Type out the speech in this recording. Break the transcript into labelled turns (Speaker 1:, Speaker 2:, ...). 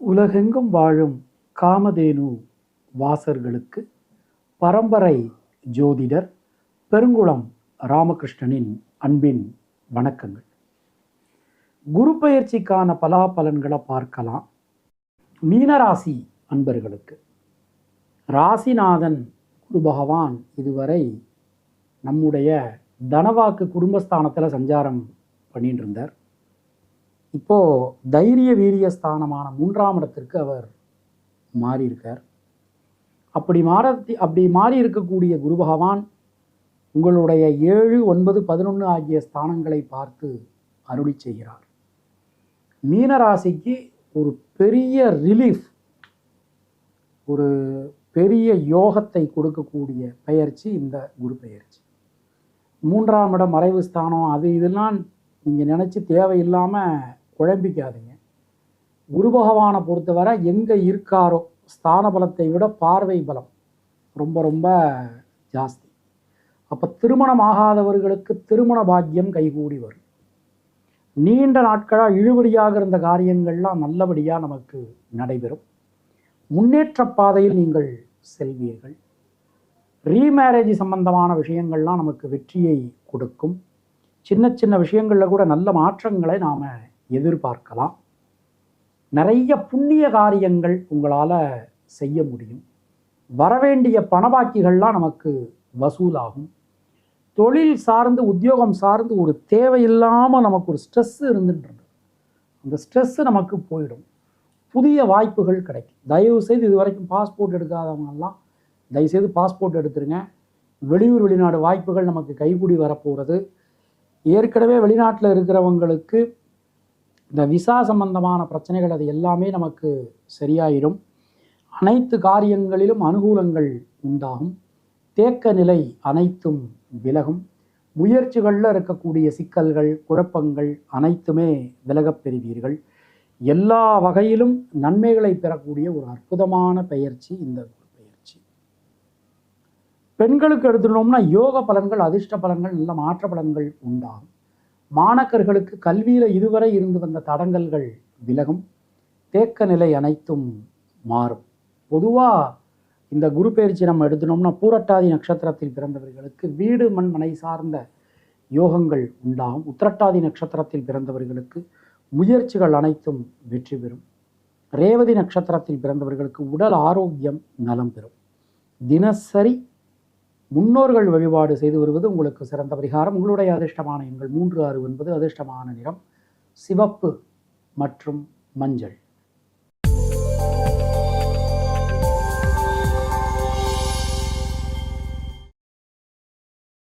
Speaker 1: உலகெங்கும் வாழும் காமதேனு வாசர்களுக்கு பரம்பரை ஜோதிடர் பெருங்குளம் ராமகிருஷ்ணனின் அன்பின் வணக்கங்கள். குரு பயிற்சிக்கான பலாபலன்களை பார்க்கலாம். மீனராசி அன்பர்களுக்கு. ராசிநாதன் குரு பகவான் இதுவரை நம்முடைய தனவாக்கு குடும்பஸ்தானத்தில் சஞ்சாரம் பண்ணிட்டு இருந்தார். இப்போ தைரிய வீரிய ஸ்தானமான மூன்றாம் இடத்திற்கு அவர் மாறியிருக்கார். அப்படி மாற அப்படி மாறி இருக்கக்கூடிய குரு பகவான் உங்களுடைய ஏழு ஒன்பது பதினொன்று ஆகிய ஸ்தானங்களை பார்த்து அருளி செய்கிறார். மீனராசிக்கு ஒரு பெரிய ரிலீஃப் ஒரு பெரிய யோகத்தை கொடுக்கக்கூடிய பெயர்ச்சி இந்த குரு பெயர்ச்சி. மூன்றாம் இடம் மறைவு ஸ்தானம் அது இதெல்லாம் நீங்கள் நினச்சி தேவையில்லாமல் குழம்பிக்காதீங்க. குரு பகவானை பொறுத்தவரை எங்கே இருக்காரோ ஸ்தான பலத்தை விட பார்வை பலம் ரொம்ப ரொம்ப ஜாஸ்தி. அப்போ திருமணம் ஆகாதவர்களுக்கு திருமண பாக்கியம் கைகூடி வரும். நீண்ட நாட்களாக இழுபடியாக இருந்த காரியங்கள்லாம் நல்லபடியாக நமக்கு நடைபெறும். முன்னேற்ற பாதையில் நீங்கள் செல்வீர்கள். ரீமேரேஜ் சம்பந்தமான விஷயங்கள்லாம் நமக்கு வெற்றியை கொடுக்கும். சின்ன சின்ன விஷயங்களில் கூட நல்ல மாற்றங்களை நாம் எதிர்பார்க்கலாம். நிறைய புண்ணிய காரியங்கள் உங்களால் செய்ய முடியும். வரவேண்டிய பணபாக்கிகள்லாம் நமக்கு வசூலாகும். தொழில் சார்ந்து உத்தியோகம் சார்ந்து ஒரு தேவையில்லாமல் நமக்கு ஒரு ஸ்ட்ரெஸ் இருந்துட்டு அந்த ஸ்ட்ரெஸ்ஸு நமக்கு போயிடும். புதிய வாய்ப்புகள் கிடைக்கும். தயவு செய்து இது வரைக்கும் பாஸ்போர்ட் எடுக்காதவங்கெல்லாம் தயவுசெய்து பாஸ்போர்ட் எடுத்துருங்க. வெளியூர் வெளிநாடு வாய்ப்புகள் நமக்கு கைகூடி வரப்போகிறது ஏற்கனவே வெளிநாட்டில் இருக்கிறவங்களுக்கு இந்த விசா சம்பந்தமான பிரச்சனைகள் அது எல்லாமே நமக்கு சரியாயிடும் அனைத்து காரியங்களிலும் அனுகூலங்கள் உண்டாகும். தேக்க நிலை அனைத்தும் விலகும். முயற்சிகளில் இருக்கக்கூடிய சிக்கல்கள் குழப்பங்கள் அனைத்துமே விலகப் பெறுவீர்கள். எல்லா வகையிலும் நன்மைகளை பெறக்கூடிய ஒரு அற்புதமான பெயர்ச்சி இந்த பெயர்ச்சி. பெண்களுக்கு எடுத்துட்டோம்னா யோக பலன்கள் அதிர்ஷ்ட பலன்கள் நல்ல மாற்ற பலன்கள் உண்டாகும். மாணக்கர்களுக்கு கல்வியில் இதுவரை இருந்து வந்த தடங்கல்கள் விலகும். தேக்க நிலை அனைத்தும் மாறும். பொதுவாக இந்த குரு பயிற்சி நம்ம எடுத்துனோம்னா பூரட்டாதி நட்சத்திரத்தில் பிறந்தவர்களுக்கு வீடு மண் மனை சார்ந்த யோகங்கள் உண்டாகும். உத்திரட்டாதி நட்சத்திரத்தில் பிறந்தவர்களுக்கு முயற்சிகள் அனைத்தும் வெற்றி பெறும். ரேவதி நட்சத்திரத்தில் பிறந்தவர்களுக்கு உடல் ஆரோக்கியம் நலம் பெறும். தினசரி முன்னோர்கள் வழிபாடு செய்து வருவது உங்களுக்கு சிறந்த பரிகாரம். உங்களுடைய அதிர்ஷ்டமான எண்கள் மூன்று ஆறு ஒன்பது அதிர்ஷ்டமான நிறம் சிவப்பு மற்றும் மஞ்சள்.